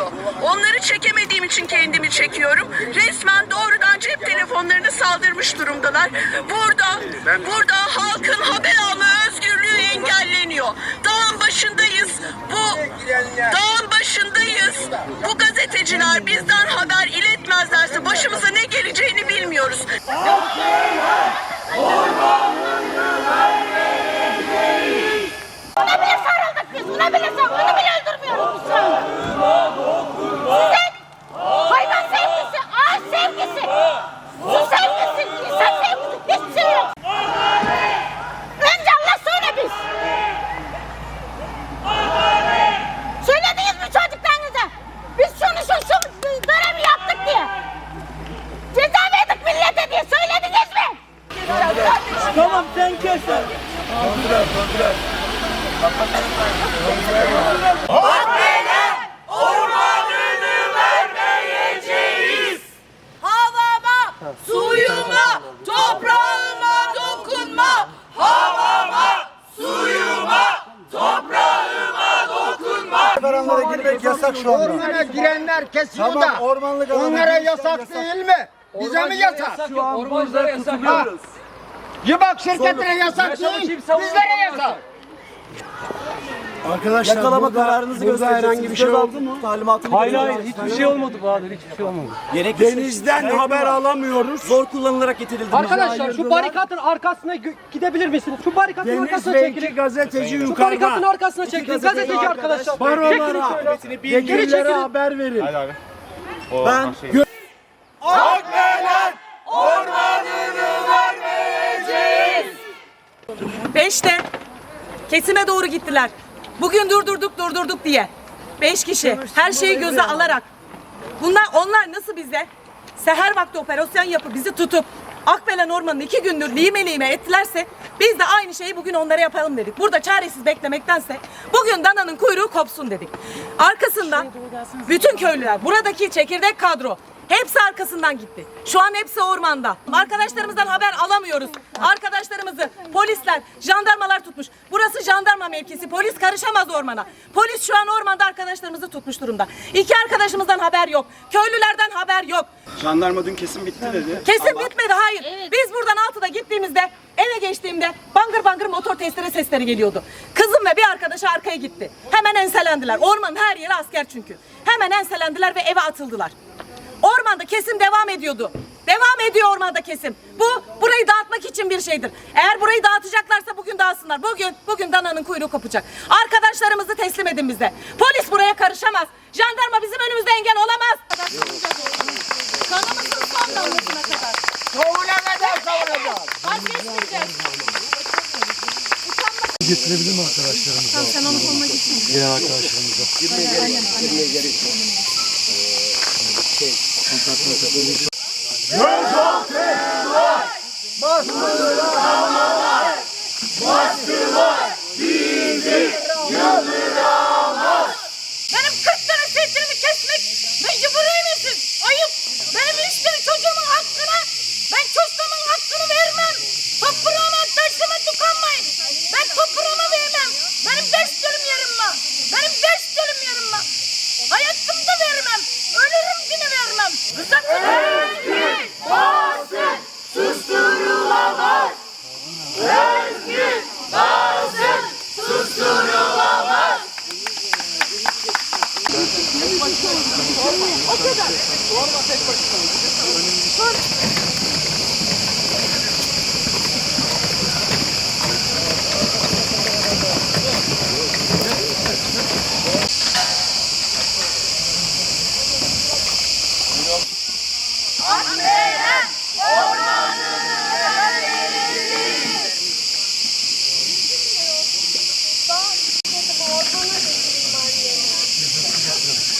geliyor. Onları çekemediğim için kendimi çekiyorum. Resmen doğrudan cep telefonlarını saldırmış durumdalar. Burada, burada halkın haber alma özgürlüğü engelleniyor. Dağın başındayız. Bu dağın başındayız. Bu gazeteciler bizden haber iletmezlerse başımıza ne geleceğini bilmiyoruz. Havama, suyuma, toprağıma dokunma. Havama, suyuma, toprağıma dokunma. Karanlara girmek yasak şu anda. Ormana girenler kesiyor Tamam, da ormanlık alana onlara yasak, yasak. değil mi? Bize mi yasak? Şu an burada tutuluyoruz. Yibak şirketine yasak değil, bizlere yasak. Arkadaşlar Yakalama burada, kararınızı burada göstereceksiniz. herhangi bir şey oldu mu? Talimatını Hayır hayır hiçbir şey olmadı Bahadır hiçbir şey olmadı. Denizden haber alamıyoruz. Zor kullanılarak getirildi. Arkadaşlar şu barikatın arkasına gö- gidebilir misiniz? Şu barikatın Deniz arkasına ve iki çekilin. gazeteci Şu barikatın yukarıda. arkasına çekilin. Gazeteci arkadaşlar. Çekilin Barolara, şöyle. Geri vekillere çekilin. haber verin. Ben Beşte kesime doğru gittiler. Bugün durdurduk durdurduk diye. Beş kişi her şeyi göze alarak. Bunlar onlar nasıl bize seher vakti operasyon yapıp bizi tutup Akbelen Ormanı'nı iki gündür lime lime ettilerse biz de aynı şeyi bugün onlara yapalım dedik. Burada çaresiz beklemektense bugün dananın kuyruğu kopsun dedik. Arkasından bütün köylüler buradaki çekirdek kadro Hepsi arkasından gitti. Şu an hepsi ormanda. Arkadaşlarımızdan haber alamıyoruz. Arkadaşlarımızı polisler, jandarmalar tutmuş. Burası jandarma mevkisi. Polis karışamaz ormana. Polis şu an ormanda arkadaşlarımızı tutmuş durumda. İki arkadaşımızdan haber yok. Köylülerden haber yok. Jandarma dün kesin bitti dedi. Kesin bitmedi hayır. Biz buradan altıda gittiğimizde eve geçtiğimde bangır bangır motor testere sesleri geliyordu. Kızım ve bir arkadaşı arkaya gitti. Hemen enselendiler. Ormanın her yeri asker çünkü. Hemen enselendiler ve eve atıldılar. Ormanda kesim devam ediyordu. Devam ediyor ormanda kesim. Bu burayı dağıtmak için bir şeydir. Eğer burayı dağıtacaklarsa bugün dağıtsınlar. Bugün bugün dananın kuyruğu kopacak. Arkadaşlarımızı teslim edin bize. Polis buraya karışamaz. Jandarma bizim önümüzde engel olamaz. Kanımızın son damlasına kadar. Sonuna kadar savunacağız. Vazgeçmeyeceğiz. Getirebilir mi arkadaşlarımıza? Tamam sen onun sonuna gitsin. Gelen arkadaşlarımıza. Benim 40 tane seçimi kesmek mecburi misin? Ayıp. Benim üç tane çocuğumun hakkına ben çocuğumun hakkını vermem. Toprağıma taşıma dokunmayın. Ben toprağıma vermem. Benim dönüm yerim var. Benim dönüm yerim var. Hayatımda vermem. Ölürüm yine vermem. Rıza Durulamaz. O kadar. Sorma tek başına. Akmeden ormanını